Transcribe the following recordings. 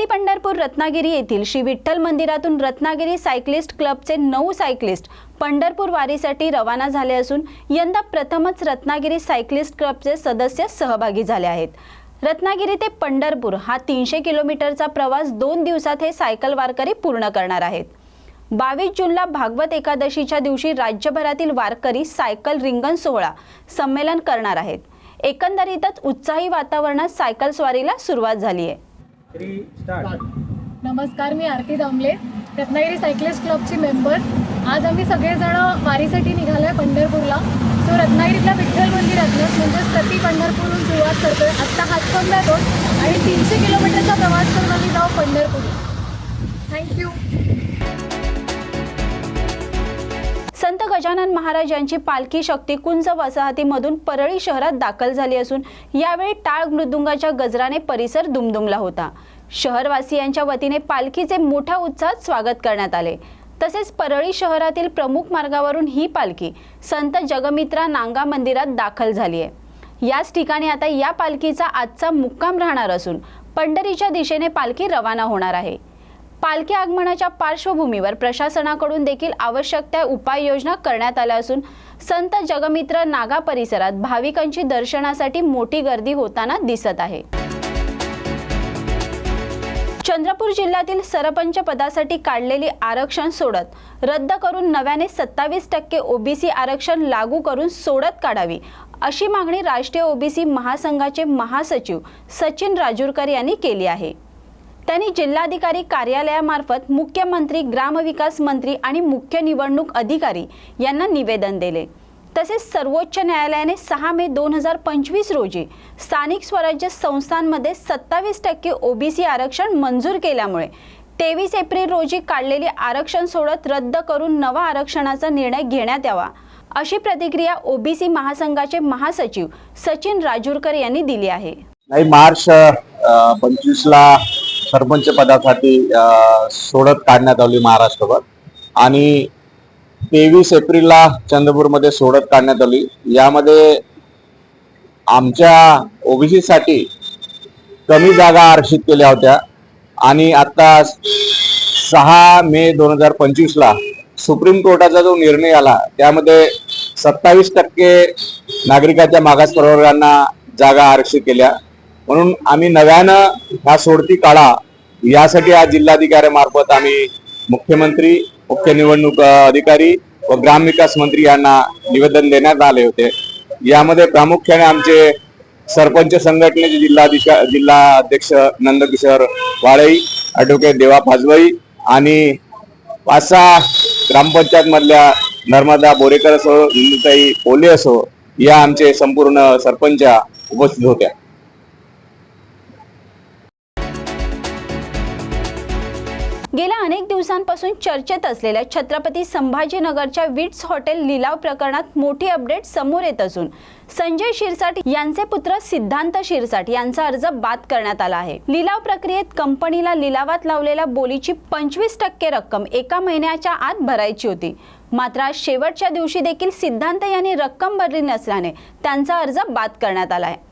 सती पंढरपूर रत्नागिरी येथील श्री विठ्ठल मंदिरातून रत्नागिरी सायक्लिस्ट क्लबचे नऊ सायक्लिस्ट पंढरपूर वारीसाठी रवाना झाले असून यंदा प्रथमच रत्नागिरी सायक्लिस्ट क्लबचे सदस्य सहभागी झाले आहेत. रत्नागिरी ते पंढरपूर हा तीनशे किलोमीटरचा प्रवास दोन दिवसात हे सायकल वारकरी पूर्ण करणार आहेत. बावीस जूनला भागवत एकादशीच्या दिवशी राज्यभरातील वारकरी सायकल रिंगण सोहळा संमेलन करणार आहेत. एकंदरीतच उत्साही वातावरणात सायकल स्वारीला सुरुवात झाली आहे. नमस्कार मी आरती दामले रत्नागिरी सायक्लिस्ट क्लबची मेंबर आज आम्ही सगळेजण वारीसाठी निघालो आहे पंढरपूरला. सो रत्नागिरीतल्या विठ्ठल मंदिरातनं म्हणजेच प्रति पंढरपूरहून सुरुवात करतोय. आत्ता हातकंब येतो आणि तीनशे किलोमीटरचा प्रवास करून आम्ही जाऊ पंढरपूर थँक्यू संत गजानन महाराज यांची पालखी शक्तिकुंज वसाहतीमधून परळी शहरात दाखल झाली असून यावेळी टाळ मृदुंगाच्या गजराने परिसर दुमदुमला होता. शहरवासियांच्या वतीने पालखीचे मोठ्या उत्साहात स्वागत करण्यात आले. तसेच परळी शहरातील प्रमुख मार्गावरून ही पालखी संत जगमित्रा नांगा मंदिरात दाखल झाली आहे. याच ठिकाणी आता या पालखीचा आजचा मुक्काम राहणार असून पंढरीच्या दिशेने पालखी रवाना होणार आहे. पालखी आगमनाच्या पार्श्वभूमीवर प्रशासनाकडून देखील आवश्यक त्या उपाययोजना करण्यात आल्या असून संत जगमित्र नागा परिसरात भाविकांची दर्शनासाठी मोठी गर्दी होताना दिसत आहे. चंद्रपूर जिल्ह्यातील सरपंच पदासाठी काढलेली आरक्षण सोडत रद्द करून नव्याने सत्तावीस टक्के ओबीसी आरक्षण लागू करून सोडत काढावी अशी मागणी राष्ट्रीय ओबीसी महासंघाचे महासचिव सचिन राजूरकर यांनी केली आहे. त्यांनी जिल्हाधिकारी कार्यालयामार्फत मुख्यमंत्री ग्रामविकास मंत्री आणि मुख्य निवडणूक अधिकारी यांना निवेदन दिले. तसेच सर्वोच्च न्यायालयाने सहा मे दोन हजार पंचवीस रोजी स्थानिक स्वराज्य संस्थांमध्ये सत्तावीस टक्के ओबीसी आरक्षण मंजूर केल्यामुळे तेवीस एप्रिल रोजी काढलेली आरक्षण सोडत रद्द करून नवा आरक्षणाचा निर्णय घेण्यात यावा अशी प्रतिक्रिया ओबीसी महासंघाचे महासचिव सचिन राजूरकर यांनी दिली आहे. नाही मार्च पंचवीसला सरपंच पदासाठी सोडत काढण्यात आली महाराष्ट्रभर. आणि तेवीस एप्रिलला चंद्रपूरमध्ये सोडत काढण्यात आली. यामध्ये आमच्या ओबीसीसाठी कमी जागा आरक्षित केल्या होत्या. आणि आता सहा मे दोन हजार पंचवीसला सुप्रीम कोर्टाचा जो निर्णय आला त्यामध्ये सत्तावीस टक्के नागरिकाच्या मागास प्रवर्गांना जागा आरक्षित केल्या. म्हणून आम्ही नव्यानं हा सोडती काढा. यासाठी आज जिल्हाधिकाऱ्यामार्फत आम्ही मुख्यमंत्री मुख्य निवडणूक अधिकारी व ग्रामविकास मंत्री यांना निवेदन देण्यात आले होते. यामध्ये प्रामुख्याने आमचे सरपंच संघटनेचे जिल्हाधिका जिल्हा अध्यक्ष नंदकिशोर वाळई ॲडव्होकेट देवा पाजवाई आणि पाच सहा ग्रामपंचायतमधल्या नर्मदा बोरेकर असो इंदुताई पोले असो या आमचे संपूर्ण सरपंच उपस्थित होत्या. गेल्या अनेक दिवसांपासून चर्चेत असलेल्या छत्रपती संभाजीनगरच्या विट्स हॉटेल लिलाव प्रकरणात मोठी अपडेट समोर येत असून संजय शिरसाट यांचे पुत्र सिद्धांत शिरसाट यांचा अर्ज बाद करण्यात आला आहे. लिलाव प्रक्रियेत कंपनीला लिलावात लावलेल्या बोलीची पंचवीस टक्के रक्कम एका महिन्याच्या आत भरायची होती. मात्र आज शेवटच्या दिवशी देखील सिद्धांत यांनी रक्कम भरली नसल्याने त्यांचा अर्ज बाद करण्यात आला आहे.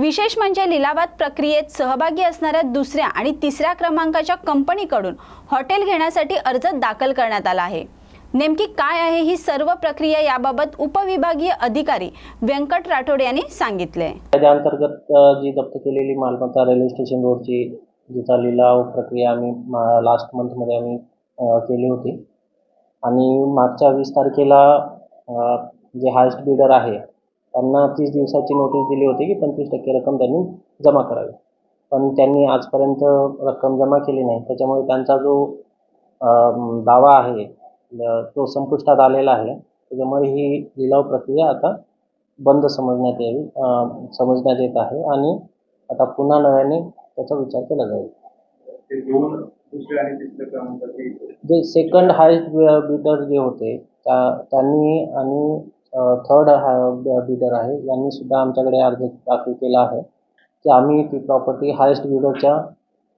विशेष म्हणजे लिलावात प्रक्रियेत सहभागी असणाऱ्या दुसऱ्या आणि तिसऱ्या क्रमांकाच्या कंपनीकडून हॉटेल घेण्यासाठी अर्ज दाखल करण्यात आला आहे. नेमकी काय आहे ही सर्व प्रक्रिया याबाबत उपविभागीय अधिकारी व्यंकट राठोड यांनी सांगितले. कायद्याअंतर्गत जी जप्त केलेली मालमत्ता रेल्वे स्टेशन रोडची जिचा लिलाव प्रक्रिया आम्ही लास्ट मंथमध्ये आम्ही केली होती. आणि मागच्या वीस तारखेला जे हायस्ट बिडर आहे त्यांना तीस दिवसाची नोटीस दिली होती की पंचवीस टक्के रक्कम त्यांनी जमा करावी. पण त्यांनी आजपर्यंत रक्कम जमा केली नाही. त्याच्यामुळे त्यांचा जो दावा आहे तो संपुष्टात आलेला आहे. त्याच्यामुळे ही लिलाव प्रक्रिया आता बंद समजण्यात यावी अं, समजण्यात येत आहे आणि आता पुन्हा नव्याने त्याचा विचार केला जाईल. जे सेकंड हायस्ट बिडर जे होते त्या त्यांनी आणि थर्ड बिडर आहे. यांनी सुद्धा आमच्याकडे अर्ज दाखल केला आहे. की आम्ही ती प्रॉपर्टी हायस्ट बिडरच्या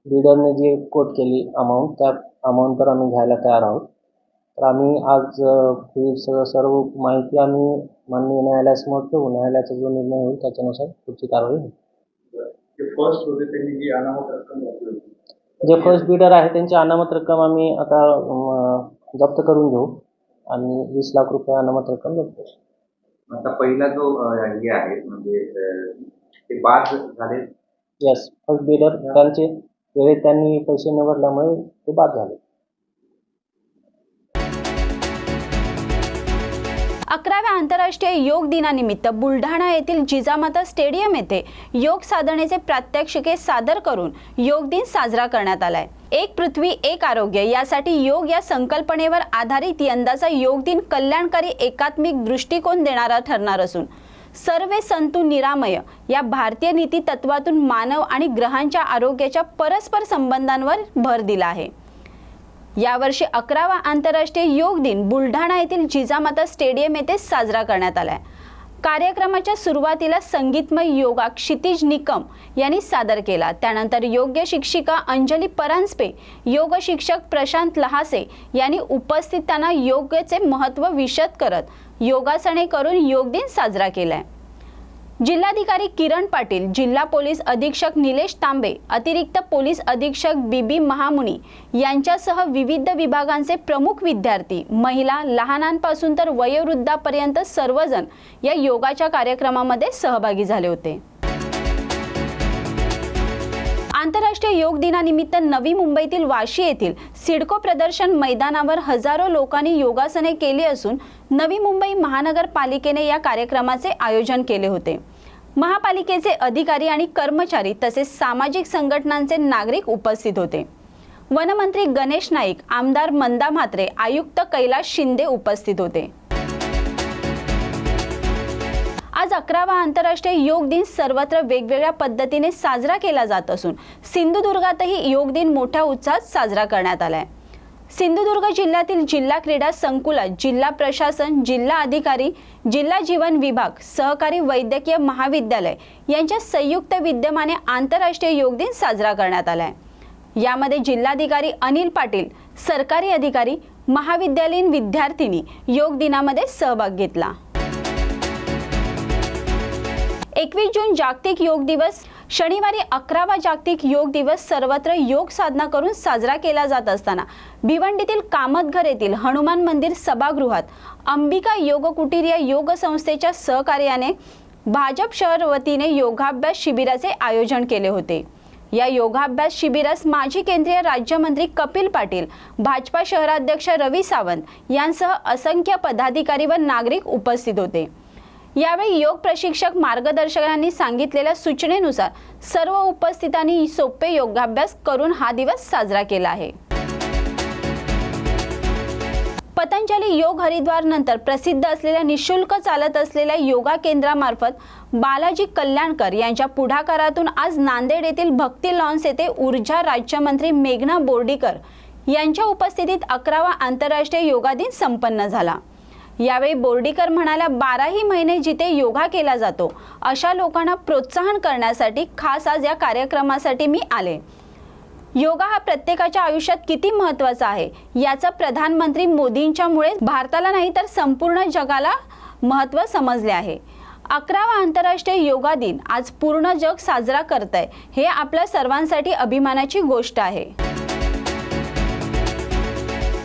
बिडरने जी कोट केली अमाऊंट त्या अमाऊंटवर आम्ही घ्यायला तयार आहोत. तर आम्ही आज ही स- सर्व माहिती आम्ही माननीय न्यायालयासमोर ठेवू. न्यायालयाचा जो निर्णय होईल त्याच्यानुसार पुढची कारवाई होईल. जे फर्स्ट बिडर आहे त्यांची अनामत रक्कम आम्ही आता जप्त करून घेऊ. आणि वीस लाख रुपये अनामत रक्कम करू. आता पहिला जो अं, हे आहे म्हणजे अं, ते बाद झाले? येस फर्स्ट बिडर त्यांचे वेळेत त्यांनी पैसे निवडल्यामुळे ते बाद झाले. अकराव्या आंतरराष्ट्रीय योग दिनानिमित्त बुलढाणा येथील जिजामाता स्टेडियम येथे योग साधनेचे प्रात्यक्षिके सादर करून योग दिन साजरा करण्यात आलाय. एक पृथ्वी एक आरोग्य यासाठी योग या संकल्पनेवर आधारित यंदाचा योग दिन कल्याणकारी एकात्मिक दृष्टिकोन देणारा ठरणार असून सर्वे संतू निरामय या भारतीय नीती तत्वातून मानव आणि ग्रहांच्या आरोग्याच्या परस्पर संबंधांवर भर दिला आहे. यावर्षी अकरावा आंतरराष्ट्रीय योग दिन बुलढाणा येथील जिजामाता स्टेडियम येथे साजरा करण्यात आलाय. कार्यक्रमाच्या सुरुवातीला संगीतमय योगा क्षितिज निकम यांनी सादर केला. त्यानंतर योग्य शिक्षिका अंजली परांजपे योग शिक्षक प्रशांत लहासे यांनी उपस्थितांना योगाचे महत्त्व विशद करत योगासने करून योग दिन साजरा केलाय. जिल्हाधिकारी किरण पाटील जिल्हा पोलीस अधीक्षक निलेश तांबे अतिरिक्त पोलीस अधीक्षक बीबी महामुनी यांच्यासह विविध विभागांचे प्रमुख विद्यार्थी महिला लहानांपासून तर वयोवृद्धापर्यंत सर्वजण या योगाच्या कार्यक्रमामध्ये सहभागी झाले होते. आंतरराष्ट्रीय योग दिनानिमित्त नवी मुंबईतील वाशी येथील सिडको प्रदर्शन मैदानावर हजारो लोकांनी योगासने केली असून नवी मुंबई महानगरपालिकेने या कार्यक्रमाचे आयोजन केले होते. महापालिकेचे अधिकारी आणि कर्मचारी तसेच सामाजिक संघटनांचे नागरिक उपस्थित होते. वनमंत्री गणेश नाईक आमदार मंदा म्हात्रे आयुक्त कैलास शिंदे उपस्थित होते. आज अकरावा आंतरराष्ट्रीय योग दिन सर्वत्र वेगवेगळ्या पद्धतीने साजरा केला जात असून सिंधुदुर्गातही योग दिन मोठ्या उत्साहात साजरा करण्यात आलाय. सिंधुदुर्ग जिल्ह्यातील जिल्हा क्रीडा संकुलात जिल्हा प्रशासन जिल्हा अधिकारी जिल्हा जीवन विभाग सहकारी वैद्यकीय महाविद्यालय यांच्या संयुक्त विद्यमाने आंतरराष्ट्रीय योग दिन साजरा करण्यात आलाय. यामध्ये जिल्हाधिकारी अनिल पाटील सरकारी अधिकारी महाविद्यालयीन विद्यार्थिनी योग दिनामध्ये सहभाग घेतला. एकवीस जून जागतिक योग दिवस. शनिवारी अकरावा जागतिक योग दिवस सर्वत्र योग साधना करून साजरा केला जात असताना भिवंडीतील कामतघर येथील हनुमान मंदिर सभागृहात अंबिका योग कुटीर या योग संस्थेच्या सहकार्याने भाजप शहर वतीने योगाभ्यास शिबिराचे आयोजन केले होते. या योगाभ्यास शिबिरास माजी केंद्रीय राज्यमंत्री कपिल पाटील भाजपा शहराध्यक्ष रवी सावंत यांसह असंख्य पदाधिकारी व नागरिक उपस्थित होते. यावेळी योग प्रशिक्षक मार्गदर्शकांनी सांगितलेल्या सूचनेनुसार सर्व उपस्थितांनी सोपे योगाभ्यास करून हा दिवस साजरा केला आहे. पतंजली योग हरिद्वार नंतर प्रसिद्ध असलेल्या निशुल्क चालत असलेल्या योगा केंद्रामार्फत बालाजी कल्याणकर यांच्या पुढाकारातून आज नांदेड येथील भक्ती लॉन्स येथे ऊर्जा राज्यमंत्री मेघना बोर्डीकर यांच्या उपस्थितीत अकरावा आंतरराष्ट्रीय योगा दिन संपन्न झाला. यावेळी बोर्डीकर म्हणाल्या बाराही महिने जिथे योगा केला जातो अशा लोकांना प्रोत्साहन करण्यासाठी खास आज या कार्यक्रमासाठी मी आले. योगा हा प्रत्येकाच्या आयुष्यात किती महत्त्वाचा आहे याचं प्रधानमंत्री मोदींच्यामुळे भारताला नाही तर संपूर्ण जगाला महत्त्व समजले आहे. अकरावा आंतरराष्ट्रीय योगा दिन आज पूर्ण जग साजरा करत आहे हे आपल्या सर्वांसाठी अभिमानाची गोष्ट आहे.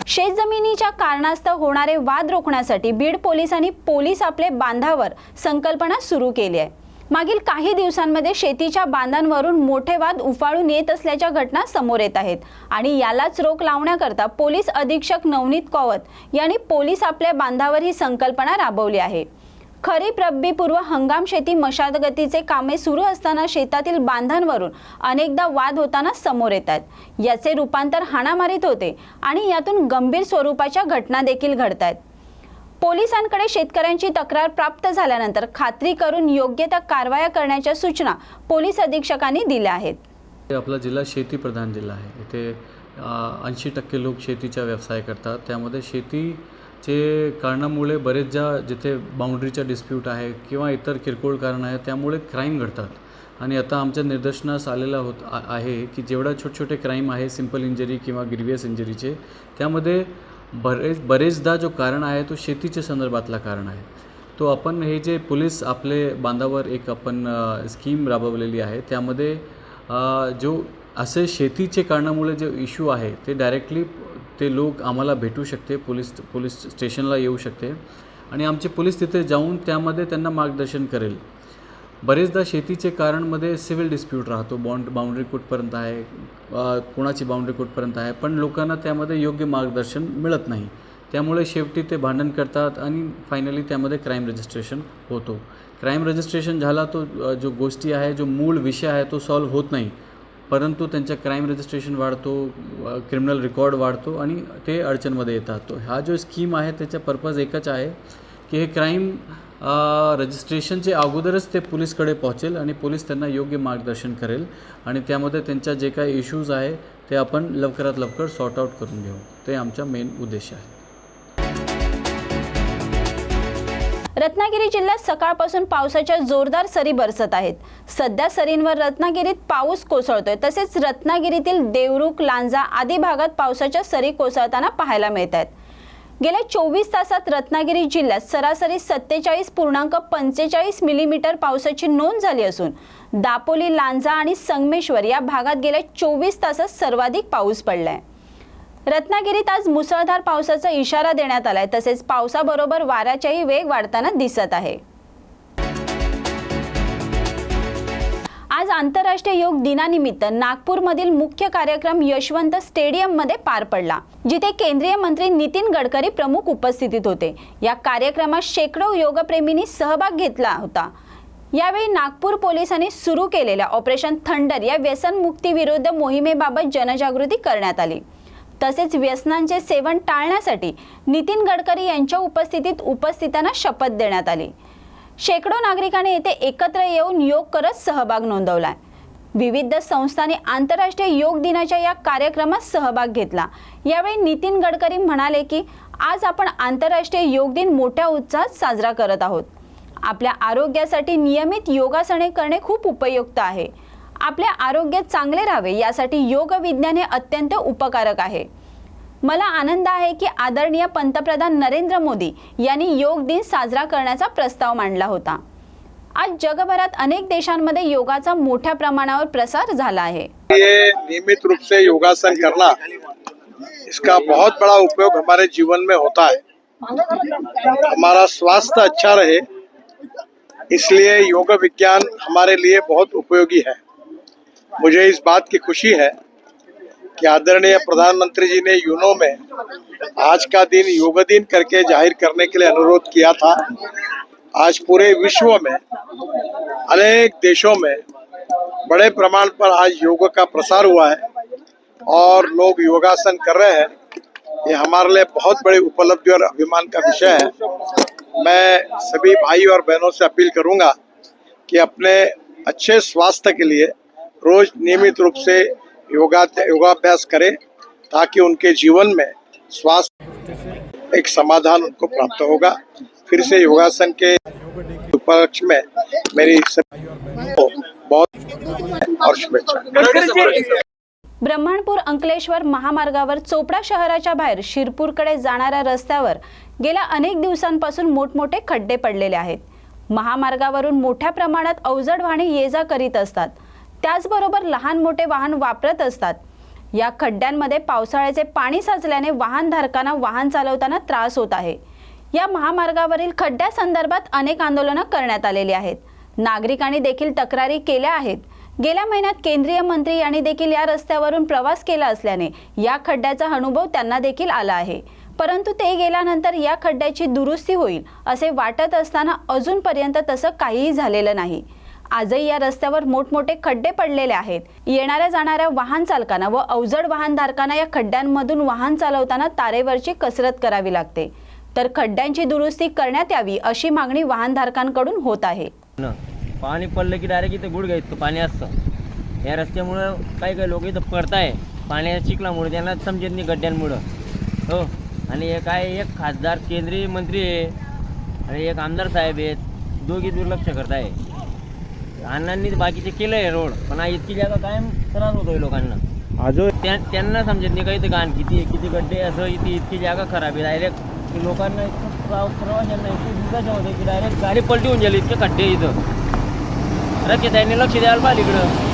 शेतजमिनीच्या कारणास्तव होणारे वाद रोखण्यासाठी बीड पोलिसांनी पोलीस आपले बांधावर संकल्पना सुरू केली आहे. मागील काही दिवसांमध्ये शेतीच्या बांधांवरून मोठे वाद उफाळून येत असल्याच्या घटना समोर येत आहेत आणि यालाच रोख लावण्याकरता पोलीस अधीक्षक नवनीत कौवत यांनी पोलीस आपल्या बांधावर ही संकल्पना राबवली आहे. खरीप रब्बी पूर्व हंगाम शेती मशागतीचे कामे सुरू असताना शेतातील बांधांवरून अनेकदा वाद होताना समोर येतात याचे रूपांतर हाणामारीत होते आणि यातून गंभीर स्वरूपाच्या घटना देखील घडत आहेत. पोलिसांकडे शेतकऱ्यांची तक्रार प्राप्त झाल्यानंतर खात्री करून योग्य त्या कारवाया करण्याच्या सूचना पोलीस अधीक्षकांनी दिल्या आहेत. आपला जिल्हा शेतीप्रधान जिल्हा आहे. इथे ऐंशी टक्के लोक शेतीचा व्यवसाय करतात. त्यामध्ये शेती जे कारणामुळे बरेच ज्या जिथे बाउंड्रीचा डिस्प्यूट आहे किंवा इतर किरकोळ कारण आहे त्यामुळे क्राईम घडतात. आणि आता आमच्या निदर्शनास आलेलं होत आ- आहे की जेवढा छोटे छोटे क्राईम आहे सिंपल इंजरी किंवा ग्रिवियस इंजरीचे त्यामध्ये बरेच बरेचदा जो कारण आहे तो शेतीच्या संदर्भातला कारण आहे. तो आपण हे जे पोलीस आपले बांधावर एक आपण स्कीम राबवलेली आहे त्यामध्ये जो असे शेतीचे कारणामुळे जे इश्यू आहे ते डायरेक्टली ते लोक आम्हाला भेटू शकते पोलीस पोलीस स्टेशनला येऊ शकते. आणि आमचे पोलीस तिथे जाऊन त्यामध्ये त्यांना मार्गदर्शन करेल. बरेचदा शेतीचे कारणमध्ये सिव्हिल डिस्प्यूट राहतो. बाउंड बाउंड्री कुठपर्यंत आहे कोणाची बाउंड्री कुठपर्यंत आहे पण लोकांना त्यामध्ये योग्य मार्गदर्शन मिळत नाही. त्यामुळे शेवटी ते भांडण करतात आणि फायनली त्यामध्ये क्राईम रजिस्ट्रेशन होतो. क्राईम रजिस्ट्रेशन झाला तो जो गोष्टी आहे जो मूळ विषय आहे तो सॉल्व्ह होत नाही. परंतु त्यांच्या क्राईम रजिस्ट्रेशन वाढतो क्रिमिनल रेकॉर्ड वाढतो आणि ते अडचणमध्ये येतात. तो हा जो स्कीम आहे त्याचा पर्पज एकच आहे की हे क्राईम रजिस्ट्रेशनचे अगोदरच ते पोलीसकडे पोहोचेल आणि पोलीस त्यांना योग्य मार्गदर्शन करेल आणि त्यामध्ये त्यांच्या जे काही इश्यूज आहे ते आपण लवकरात लवकर सॉर्ट आउट करून घेऊ. ते आमचा मेन उद्देश आहे. रत्नागिरी जिल्ह्यात सकाळपासून पावसाच्या जोरदार सरी बरसत आहेत. सध्या सरींवर रत्नागिरीत पाऊस कोसळतोय. तसेच रत्नागिरीतील देवरुख लांजा आदी भागात पावसाच्या सरी कोसळताना पाहायला मिळत आहेत. गेल्या चोवीस तासात रत्नागिरी जिल्ह्यात सरासरी सत्तेचाळीस पूर्णांक पंचेचाळीस मिलीमीटर पावसाची नोंद झाली असून दापोली लांजा आणि संगमेश्वर या भागात गेल्या चोवीस तासात सर्वाधिक पाऊस पडला आहे रत्नागिरीत आज मुसळधार पावसाचा इशारा देण्यात आलाय. तसेच पावसाबरोबर वाऱ्याचाही वेग वाढताना दिसत आहे. आज आंतरराष्ट्रीय योग दिनानिमित्त नागपूरमधील मुख्य कार्यक्रम यशवंत स्टेडियममध्ये पार पडला जिथे केंद्रीय मंत्री नितीन गडकरी प्रमुख उपस्थितीत होते. या कार्यक्रमात शेकडो योगप्रेमींनी सहभाग घेतला होता. यावेळी नागपूर पोलिसांनी सुरू केलेल्या ऑपरेशन थंडर या व्यसनमुक्ती विरुद्ध मोहिमेबाबत जनजागृती करण्यात आली. तसेच व्यसनांचे सेवन टाळण्यासाठी नितीन गडकरी यांच्या उपस्थितीत उपस्थितांना शपथ देण्यात आली. शेकडो नागरिकांनी येथे एकत्र येऊन योग करत सहभाग नोंदवला. विविध संस्थांनी आंतरराष्ट्रीय योग दिनाच्या या कार्यक्रमात सहभाग घेतला. यावेळी नितीन गडकरी म्हणाले की आज आपण आंतरराष्ट्रीय योग दिन मोठ्या उत्साहात साजरा करत आहोत. आपल्या आरोग्यासाठी नियमित योगासने करणे खूप उपयुक्त आहे. आपले आरोग्य चांगले राहावे यासाठी योग विज्ञान हे अत्यंत उपकारक आहे. मला आनंद आहे की आदरणीय पंतप्रधान नरेंद्र मोदी यांनी योग दिन साजरा करण्याचा प्रस्ताव मांडला होता. आज जगभरात अनेक देशांमध्ये योगाचा मोठ्या प्रमाणावर प्रसार झाला आहे. ये नियमित रूप से योगासन करना इसका बहुत बड़ा उपयोग हमारे जीवन में होता है. हमारा स्वास्थ्य अच्छा रहे इसलिए योग विज्ञान हमारे लिए बहुत उपयोगी है. मुझे इस बात की खुशी है कि आदरणीय प्रधानमंत्री जी ने यूनो में आज का दिन योग दिन करके ज़ाहिर करने के लिए अनुरोध किया था। आज पूरे विश्व में, अनेक देशों में बड़े प्रमाण पर आज योग का प्रसार हुआ है और लोग योगासन कर रहे हैं। ये हमारे लिए बहुत बड़ी उपलब्धि और अभिमान का विषय है। मैं सभी भाई और बहनों से अपील करूँगा कि अपने अच्छे स्वास्थ्य के लिए रोज नियमित रूप से योगा योगाभ्यास करें ताकि उनके जीवन में स्वास्थ्य एक समाधान उनको प्राप्त होगा। फिर से योगासन के उपलक्ष्य में मेरी को बहुत और शुभेच्छा। ब्रह्मणपूर अंकलेश्वर महामार्गावर चोपडा शहराच्या बाहेर शिरपूरकडे जाणाऱ्या रस्त्यावर गेल्या अनेक दिवसांपासून मोठमोठे खड्डे पडलेले आहेत. महामार्गावरून मोठ्या प्रमाणात अवजड वाहने ये जा करीत असतात. त्याचबरोबर लहान मोठे वाहन वापरत असतात. या खड्ड्यांमध्ये पावसाळ्याचे पाणी साचल्याने वाहनधारकांना वाहन चालवताना त्रास होत आहे. या महामार्गावरील खड्ड्यासंदर्भात अनेक आंदोलनं करण्यात आलेली आहेत. नागरिकांनी देखील तक्रारी केल्या आहेत. गेल्या महिन्यात केंद्रीय मंत्री यांनी देखील या रस्त्यावरून प्रवास केला असल्याने या खड्ड्याचा अनुभव त्यांना देखील आला आहे. परंतु ते गेल्यानंतर या खड्ड्याची दुरुस्ती होईल असे वाटत असताना अजूनपर्यंत तसं काहीही झालेलं नाही. आजही या रस्त्यावर मोठमोठे खड्डे पडलेले आहेत. येणाऱ्या जाणाऱ्या वाहन चालकांना व अवजड वाहनधारकांना या खड्ड्यांमधून वाहन चालवताना तारेवरची कसरत करावी लागते. तर खड्ड्यांची दुरुस्ती करण्यात यावी अशी मागणी वाहनधारकांकडून होत आहे. न पाणी पडलं की डायरेक्ट इथं गुडघ्या इतकं पाणी असतं. या रस्त्यामुळं काही काही लोक इथं पडताय. पाण्याच्या चिखलामुळे त्यांना समजत नाही गड्ड्यांमुळं हो आणि एक आहे एक खासदार केंद्रीय मंत्री आहे आणि एक आमदार साहेब आहेत दोघी दुर्लक्ष करत आहे अण्णांनी बाकीचे केलं आहे रोड पण हा इतकी जागा कायम त्रास होतोय लोकांना. अजून त्या त्यांना समजत नाही का इथं घाण किती किती गड्डे असं इथे इतकी जागा खराब आहे. डायरेक्ट लोकांना इतकं प्रवा प्रवाशांना इतकी दुर्दशा होते की डायरेक्ट गाडी पलटी होऊन गेली इतके खड्डे इथं. रस्ते त्यांनी लक्ष द्यायला पाहिजे इकडं.